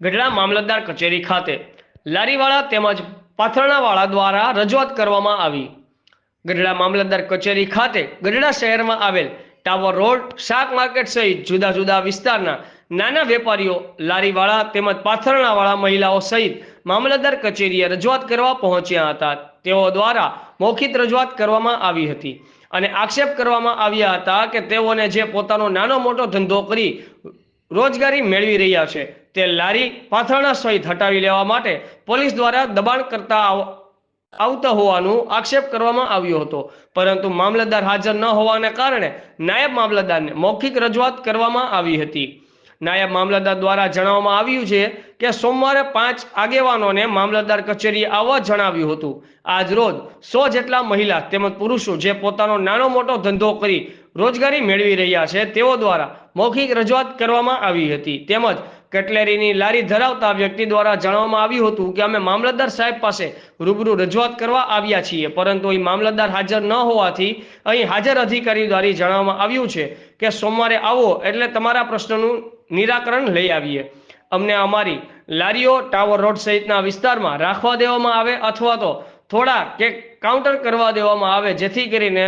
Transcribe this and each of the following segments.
ગઢડા મામલતદાર કચેરી ખાતે લારીવાળા તેમજ પાથરણાવાળા દ્વારા રજૂઆત કરવામાં આવી. ગઢડા મામલતદાર કચેરી ખાતે ગઢડા શહેરમાં આવેલ ટાવર રોડ, શાક માર્કેટ સહિત જુદા જુદા વિસ્તારના નાના વેપારીઓ, લારીવાળા તેમજ પાથરણાવાળા મહિલાઓ સહિત મામલતદાર કચેરીએ રજૂઆત કરવા પહોંચ્યા હતા. તેઓ દ્વારા મૌખિક રજૂઆત કરવામાં આવી હતી અને આક્ષેપ કરવામાં આવ્યા હતા કે તેઓને જે પોતાનો નાનો મોટો ધંધો કરી રોજગારી મેળવી રહ્યા છે તે લારી પાથરણા સહિત હટાવી લેવા માટે પોલીસ દ્વારા દબાણ કરતા આવતા હોવાનું આક્ષેપ કરવામાં આવ્યો હતો. પરંતુ મામલતદાર હાજર ન હોવાને કારણે નાયબ મામલતદારને મૌખિક રજૂઆત કરવામાં આવી હતી. નાયબ મામલતદાર દ્વારા જણાવવામાં આવ્યું છે કે સોમવારે પાંચ આગેવાનોને મામલતદાર કચેરીએ આવવા જણાવ્યું હતું. આજ રોજ સો જેટલા મહિલા તેમજ પુરુષો જે પોતાનો નાનો મોટો ધંધો કરી રોજગારી મેળવી રહ્યા છે તેઓ દ્વારા મૌખિક રજૂઆત કરવામાં આવી હતી. તેમજ કટલેરીની લારી ધરાવતા વ્યક્તિ દ્વારા જણાવવામાં આવ્યું હતું કે અમે મામલતદાર સાહેબ પાસે રૂબરૂ રજૂઆત કરવા આવ્યા છીએ, પરંતુ અહીં મામલતદાર હાજર ન હોવાથી અહીં હાજર અધિકારી દ્વારા જણાવવામાં આવ્યું છે કે સોમવારે આવો એટલે તમારા પ્રશ્નનું નિરાકરણ લઈ આવીએ. અમને અમારી લારીઓ ટાવર રોડ સહિતના વિસ્તારમાં રાખવા દેવામાં આવે અથવા તો થોડા કે કાઉન્ટર કરવા દેવામાં આવે, જેથી કરીને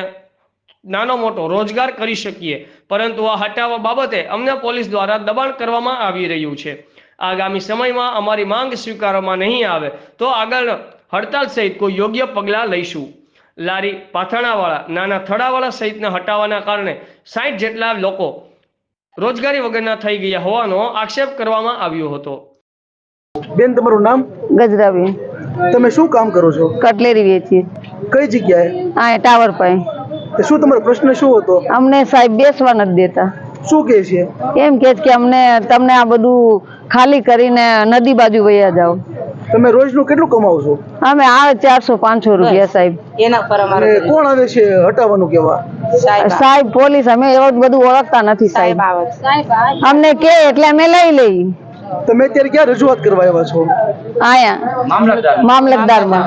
નાનો મોટો રોજગાર કરી શકીએ. પરંતુ આ હટાવવા બાબતે અમને પોલીસ દ્વારા દબાણ કરવામાં આવી રહ્યું છે. આગામી સમયમાં અમારી માંગ સ્વીકારવામાં નહીં આવે તો આગળ હડતાલ સહિત કોઈ યોગ્ય પગલાં લઈશું. લારી પાથરણાવાળા નાના થડાવાળા સહિતના હટાવવાના કારણે સાઠ જેટલા લોકો રોજગારી વગરના થઈ ગયા હોવાનો આક્ષેપ કરવામાં આવ્યો હતો. બેન તમારું નામ? ગજરાબેન તમે શું કામ કરો છો? કટલેરી વેચીએ. કઈ જગ્યાએ? આ ટાવર પાસે શું તમારો પ્રશ્ન શું હતો? અમને સાહેબ બેસવા નથી દેતા. શું કે છે? એમ કે છે કે અમને તમને આ બધું ખાલી કરીને નદી બાજુ વયા જાઓ. તમે રોજનું કેટલું કમાવો છો અમે આવે ચારસો પાંચસો રૂપિયા સાહેબ. એના પર અમારે કોણ આવે છે હટાવવાનું કેવા સાહેબ સાહેબ પોલીસ અમે એવું બધું ઓળખતા નથી સાહેબ. સાહેબ અમને કે એટલે અમે લઈ લઈ. તમે અત્યારે ક્યાં રજૂઆત કરવા આવ્યા છો? આયા મામલતદારમાં.